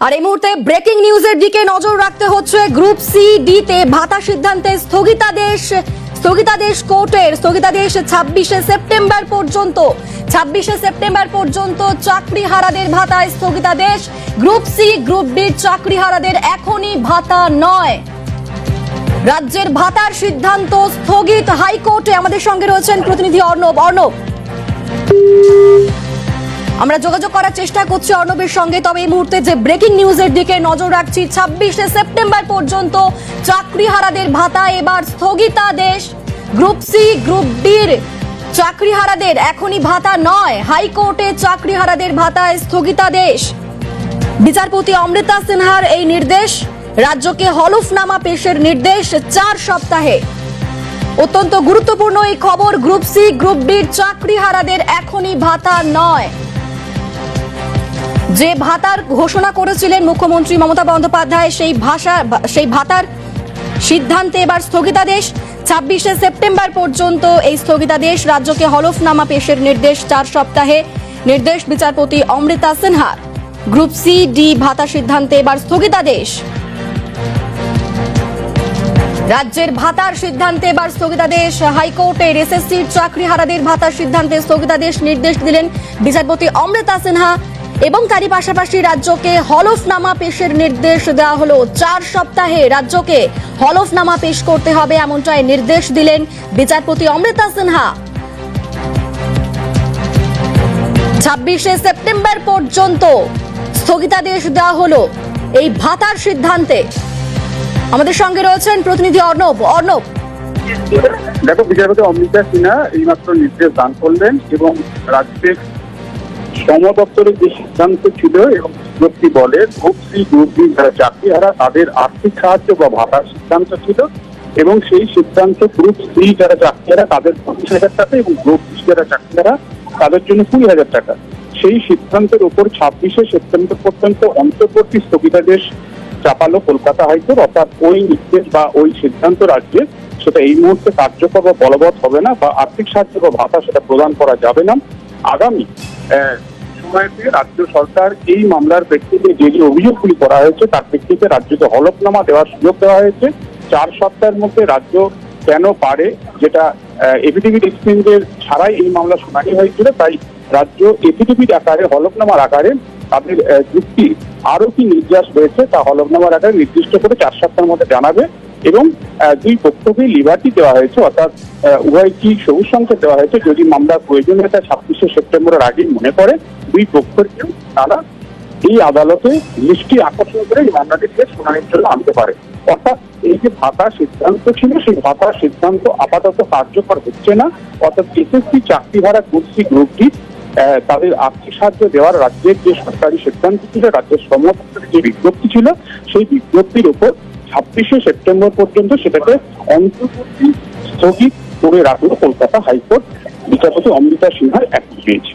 আর এই মুহূর্তে ব্রেকিং নিউজের দিকে নজর রাখতে হচ্ছে গ্রুপ সি ডি তে ভাতা সিদ্ধান্তে স্থগিতাদেশ স্থগিতাদেশ কোর্টের স্থগিতাদেশ ছাব্বিশে সেপ্টেম্বর পর্যন্ত। ছাব্বিশে সেপ্টেম্বর পর্যন্ত চাকরিহারাদের ভাতায় স্থগিতাদেশ গ্রুপ সি গ্রুপ ডি চাকরিহারাদের এখনই ভাতা নয়। রাজ্যের ভাতার সিদ্ধান্ত স্থগিত, হাইকোর্টে আমাদের সঙ্গে রয়েছেন প্রতিনিধি অর্ণব। অর্ণব। আমরা যোগাযোগ করার চেষ্টা করছি অর্ণবের সঙ্গে, তবে এই মুহূর্তে যে ব্রেকিং নিউজের দিকে নজর রাখছি, ছাব্বিশে সেপ্টেম্বর পর্যন্ত চাকরিহারাদের ভাতা এবার স্থগিতাদেশ। গ্রুপ সি গ্রুপ ডির চাকরিহারাদের এখনই ভাতা নয়, হাইকোর্টে চাকরিহারাদের ভাতায় স্থগিতাদেশ। বিচারপতি অমৃতা সিনহার এই নির্দেশ, রাজ্যকে হলফনামা পেশের নির্দেশ চার সপ্তাহে। অত্যন্ত গুরুত্বপূর্ণ এই খবর গ্রুপ সি গ্রুপ ডির চাকরিহারাদের এখনই ভাতা নয়। যে ভাতার ঘোষণা করেছিলেন মুখ্যমন্ত্রী মমতা বন্দ্যোপাধ্যায়, সেই ভাষা, সেই ভাতার সিদ্ধান্তে এবার স্থগিতাদেশ। ছাব্বিশে সেপ্টেম্বর পর্যন্ত এই স্থগিতাদেশ রাজ্যকে হলফনামা পেশের নির্দেশ চার সপ্তাহে। নির্দেশ বিচারপতি অমৃতা সিনহার গ্রুপ সি, ডি ভাতা সিদ্ধান্তে এবার স্থগিতাদেশ। রাজ্যের ভাতার সিদ্ধান্তে এবার স্থগিতাদেশ। হাইকোর্টের এসএসসির চাকরিহারাদের ভাতার সিদ্ধান্তে স্থগিতাদেশ নির্দেশ দিলেন বিচারপতি অমৃতা সিনহা। এবং তারই পাশাপাশি রাজ্যকে হলফনামা পেশের নির্দেশ দেওয়া হলো। চার সপ্তাহে রাজ্যকে হলফনামা পেশ করতে হবে এমনটাই নির্দেশ দিলেন বিচারপতি অমৃতা সিনহা। ছাব্বিশে সেপ্টেম্বর পর্যন্ত স্থগিতাদেশ দেওয়া হলো এই ভাতার সিদ্ধান্তে। আমাদের সঙ্গে রয়েছেন প্রতিনিধি অর্ণব। অর্ণব। দেখো, বিচারপতি অমৃতা সিনহা এইমাত্র নির্দেশ দান করলেন এবং রাজ্যের শ্রম দপ্তরের যে সিদ্ধান্ত ছিল এবং বিজ্ঞপ্তি বলে গ্রুপ সি যারা চাকরিহারা তাদের আর্থিক সাহায্য বা ভাতার সিদ্ধান্ত ছিল এবং সেই সিদ্ধান্ত গ্রুপ সি যারা চাকরিহারা তাদের পঁচিশ হাজার টাকা এবং গ্রুপ বি যারা চাকরিহারা তাদের জন্য কুড়ি হাজার টাকা। সেই সিদ্ধান্তের উপর ছাব্বিশে সেপ্টেম্বর পর্যন্ত অন্তর্বর্তী স্থগিতাদেশ চাপালো কলকাতা হাইকোর্ট, অর্থাৎ ওই নির্দেশ বা ওই সিদ্ধান্ত রাজ্যে সেটা এই মুহূর্তে কার্যকর বা বলবৎ হবে না বা আর্থিক সাহায্য বা ভাতা সেটা প্রদান করা যাবে না। আগামী রাজ্য সরকার এই মামলার প্রেক্ষিতে যে যে অভিযোগগুলি করা হয়েছে, তার প্রেক্ষিতে রাজ্যকে হলফনামা দেওয়ার সুযোগ দেওয়া হয়েছে। চার সপ্তাহের মধ্যে রাজ্য কেন পারে, যেটা এফিডেভিট এক্সচেঞ্জের ছাড়াই এই মামলা শুনানি হয়েছিল, তাই রাজ্য এফিডেভিট আকারে, হলফনামার আকারে তাদের যুক্তি আরও কি নির্যাস রয়েছে, তা হলফনামার আকারে নির্দিষ্ট করে চার সপ্তাহের মধ্যে জানাবে। এবং দুই পক্ষকে লিবার্টি দেওয়া হয়েছে অর্থাৎ আহ, উভয়কেই সবুজ সংকেত দেওয়া হয়েছে। যদি মামলার প্রয়োজনীয়তা ছাব্বিশে সেপ্টেম্বরের আগে মনে করে দুই পক্ষকেও তারা এই আদালতে দৃষ্টি আকর্ষণ করে এই মামলাটিকে শুনানির জন্য আনতে পারে। অর্থাৎ এই যে ভাতার সিদ্ধান্ত ছিল সেই ভাতার সিদ্ধান্ত আপাতত কার্যকর হচ্ছে না। অর্থাৎ এসএসসি চাকরি ভাড়া কুর্সি গ্রুপটি তাদের আর্থিক সাহায্য দেওয়ার রাজ্যের যে সরকারি সিদ্ধান্ত ছিল রাজ্যের দপ্তরের যে বিজ্ঞপ্তি ছিল সেই বিজ্ঞপ্তির উপর ছাব্বিশে সেপ্টেম্বর পর্যন্ত সেটাকে অন্তর্বর্তী স্থগিত করে রাখল কলকাতা হাইকোর্ট বিচারপতি অমৃতা সিনহার এক পেয়েছে